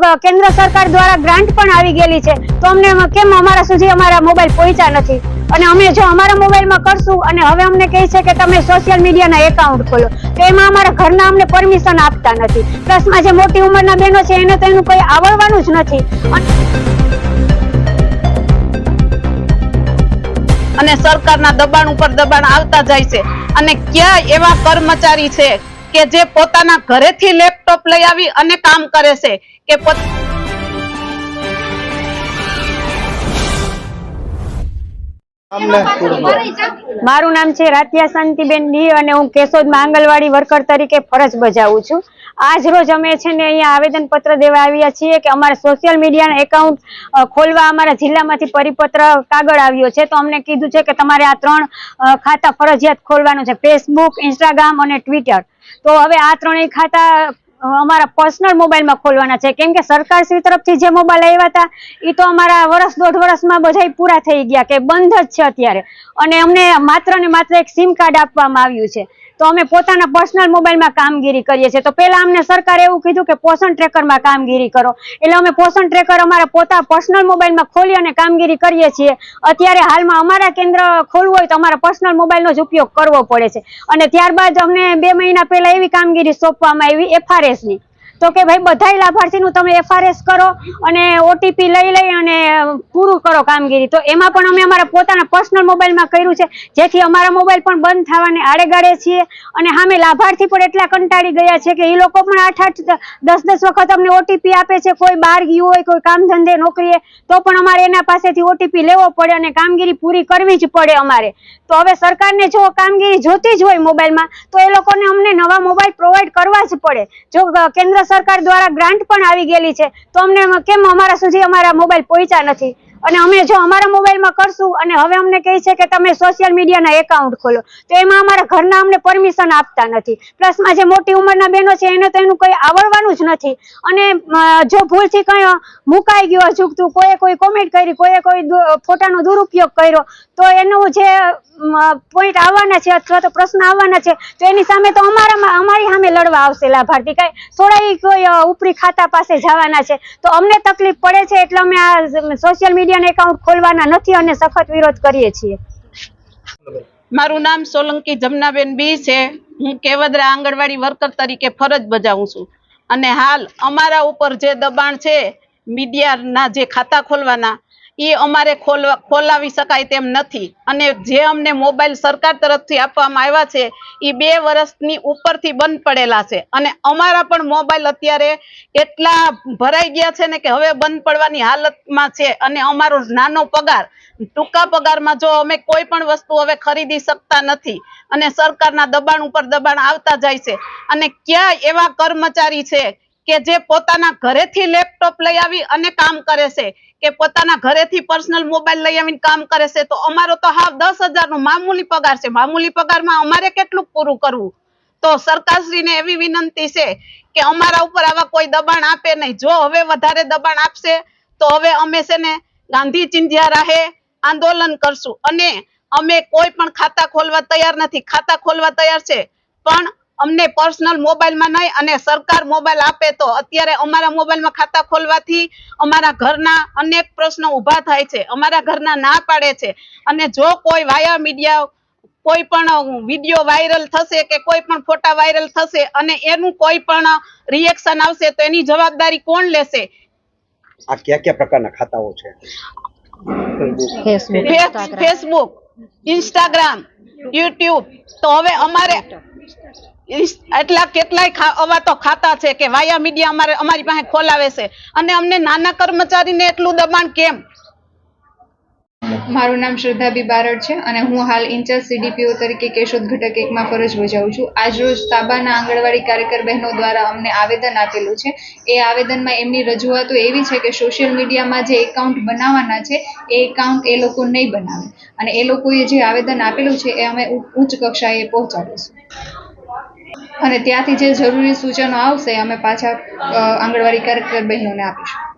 કેન્દ્ર સરકાર દ્વારા ગ્રાન્ટ પણ આવી ગયેલી છે. તો અમને કેમ અમારા સુધી અમારા મોબાઈલ પહોંચ્યા નથી? અને અમે જો અમારા મોબાઈલમાં કરશું અને હવે અમને કહે છે કે તમે સોશિયલ મીડિયાના એકાઉન્ટ ખોલો. તો એમાં અમારા ઘરના અમને પરમિશન આપતા નથી. પ્લસમાં જે મોટી ઉંમરના બહેનો છે, એને તો એનું કંઈ આવડવાનું જ નથી. અને સરકારના દબાણ ઉપર દબાણ આવતા જાય છે. અને ક્યાં એવા કર્મચારી છે કે જે પોતાના ઘરેથી લેપટોપ લઈ આવી અને કામ કરે છે કે મારું નામ છે રાતિયા શાંતિબેન ડી અને હું કેશોદમાં આંગણવાડી વર્કર તરીકે ફરજ બજાવું છું. આજ રોજ અમે છે ને અહીંયા આવેદન પત્ર દેવા આવ્યા છીએ કે અમારે સોશિયલ મીડિયાના એકાઉન્ટ ખોલવા અમારા જિલ્લામાંથી પરિપત્ર કાગળ આવ્યો છે. તો અમને કીધું છે કે તમારે આ ત્રણ ખાતા ફરજિયાત ખોલવાનું છે. ફેસબુક ઇન્સ્ટાગ્રામ અને ટ્વિટર તો હવે આ ત્રણેય ખાતા અમારા પર્સનલ મોબાઈલમાં ખોલવાના છે. કેમ કે સરકાર શ્રી તરફથી જે મોબાઈલ આવ્યા હતા એ તો અમારા વર્ષ દોઢ વર્ષમાં બધા પૂરા થઈ ગયા કે બંધ જ છે અત્યારે. અને અમને માત્ર ને માત્ર એક સિમ કાર્ડ આપવામાં આવ્યું છે. તો અમે પોતાના પર્સનલ મોબાઈલમાં કામગીરી કરીએ છીએ. તો પહેલા અમને સરકારે એવું કીધું કે પોષણ ટ્રેકરમાં કામગીરી કરો. એટલે અમે પોષણ ટ્રેકર અમારા પોતા પર્સનલ મોબાઈલમાં ખોલી અને કામગીરી કરીએ છીએ. અત્યારે હાલમાં અમારા કેન્દ્ર ખોલવું હોય તો અમારા પર્સનલ મોબાઈલનો જ ઉપયોગ કરવો પડે છે. અને ત્યારબાદ અમને બે મહિના પહેલા એવી કામગીરી સોંપવામાં આવી એફઆરએસની તો કે ભાઈ, બધાય લાભાર્થીનું તમે એફઆરએસ કરો અને ઓટીપી લઈ લઈ અને પૂરું કરો કામગીરી. તો એમાં પણ અમે અમારા પોતાના પર્સનલ મોબાઈલમાં કર્યું છે. જેથી અમારા મોબાઈલ પણ બંધ થવાને આડેગાડે છીએ. અને સામે લાભાર્થી પણ એટલા કંટાળી ગયા છે કે એ લોકો પણ આઠ આઠ દસ દસ વખત અમને ઓટીપી આપે છે. કોઈ બહાર ગયું હોય, કોઈ કામ ધંધે નોકરીએ, તો પણ અમારે એના પાસેથી ઓટીપી લેવો પડે અને કામગીરી પૂરી કરવી જ પડે અમારે. તો હવે સરકારને જો કામગીરી જોતી જ હોય મોબાઈલમાં, તો એ લોકોને અમને નવા મોબાઈલ પ્રોવાઈડ કરવા જ પડે. જો કેન્દ્ર સરકાર દ્વારા ગ્રાન્ટ પણ આવી ગયેલી છે. તો અમને કેમ અમારા સુધી અમારા મોબાઈલ પહોંચ્યા નથી? અને અમે જો અમારા મોબાઈલમાં કરશું અને હવે અમને કહે છે કે તમે સોશિયલ મીડિયાના એકાઉન્ટ ખોલો. તો એમાં અમારા ઘરના અમને પરમિશન આપતા નથી. પ્લસમાં જે મોટી ઉંમરના બહેનો છે, એને તો એનું કંઈ આવડવાનું જ નથી. અને જો ભૂલથી કંઈ મુકાઈ ગયું અજુગતું કોઈએ કોઈ કોમેન્ટ કરી, કોઈએ કોઈ ફોટાનો દુરુપયોગ કર્યો, તો એનું જે પોઈન્ટ આવવાના છે અથવા તો પ્રશ્ન આવવાના છે, તો એની સામે તો અમારામાં, અમારી સામે લડવા આવશે લાભાર્થી. કાંઈ થોડા કોઈ ઉપરી ખાતા પાસે જવાના છે. તો અમને તકલીફ પડે છે, એટલે અમે આ સોશિયલ મીડિયાના એકાઉન્ટ ખોલવાના નથી અને સખત વિરોધ કરીએ છીએ. મારું નામ સોલંકી જમનાબેન બી છે. હું કેવદરા આંગણવાડી વર્કર તરીકે ફરજ બજાવું છું. અને હાલ અમારા ઉપર જે દબાણ છે, મીડિયાના જે ખાતા ખોલવાના એ અમારે ખોલવા, ખોલાવી શકાય તેમ નથી. અને જે અમને મોબાઈલ સરકાર તરફથી આપવામાં આવ્યા છે એ બે વર્ષની ઉપરથી બંધ પડેલા છે. અને અમારા પણ મોબાઈલ અત્યારે એટલા ભરાઈ ગયા છે ને કે હવે બંધ પડવાની હાલતમાં છે અને અમારો નાનો પગાર, ટૂંકા પગારમાં જો અમે કોઈ પણ વસ્તુ હવે ખરીદી શકતા નથી અને સરકારના દબાણ ઉપર દબાણ આવતા જાય છે અને ક્યાં એવા કર્મચારી છે કે જે પોતાના ઘરેથી લેપટોપ લઈ આવી અને કામ કરે છે, કે પોતાના ઘરેથી પર્સનલ મોબાઈલ લઈ આવીને કામ કરે છે, તો અમારો તો હાવ દસ હજારનો મામૂલી પગાર છે. મામૂલી પગારમાં અમારે કેટલું પૂરું કરવું? તો સરકારશ્રીને એવી વિનંતી છે કે અમારા ઉપર આવા કોઈ દબાણ આપે નહીં. જો હવે વધારે દબાણ આપશે, તો હવે અમે છે ને ગાંધી ચિંધ્યા રાહે, આંદોલન કરશું. અને અમે કોઈ પણ ખાતા ખોલવા તૈયાર નથી. ખાતા ખોલવા તૈયાર છે, પણ અમને પર્સનલ મોબાઈલમાં નહીં અને સરકાર મોબાઈલ આપે તો અત્યારે અમારા મોબાઈલમાં ખાતા ખોલવાથી અમારા ઘરના અનેક પ્રશ્નો ઊભા થાય છે. અમારા ઘરના ના પાડે છે. અને જો કોઈ વાયા મીડિયા કોઈ પણ વીડિયો વાયરલ થશે કે કોઈ પણ ફોટા વાયરલ થશે અને એનું કોઈ પણ રિએક્શન આવશે તો એની જવાબદારી કોણ લેશે? આ કયા કયા પ્રકારના ખાતાઓ છે? ફેસબુક ઇન્સ્ટાગ્રામ યુટ્યુબ તો હવે અમારે એટલા કેટલાય અવા તો ખાતા છે કે વાયા મીડિયા અમારે અમારી પાસે ખોલાવે છે. અને અમને નાના કર્મચારીને એટલું દબાણ કેમ? મારું નામ શ્રદ્ધાબી બારડ છે અને હું હાલ ઇન્ચાર્જ સીડીપીઓ તરીકે કેશોદ ઘટક એકમાં ફરજ બજાવું છું. આજરોજ તાબાના આંગણવાડી કાર્યકર બહેનો દ્વારા અમને આવેદન આપેલું છે. એ આવેદનમાં એમની રજૂઆતો એવી છે કે સોશિયલ મીડિયામાં જે એકાઉન્ટ બનાવવાના છે, એ એકાઉન્ટ એ લોકો નહીં બનાવે. અને એ લોકોએ જે આવેદન આપેલું છે, એ અમે ઉચ્ચ કક્ષાએ પહોંચાડીશું અને ત્યાંથી જે જરૂરી સૂચનો આવશે અમે પાછા આંગણવાડી કાર્યકર બહેનોને આપીશું.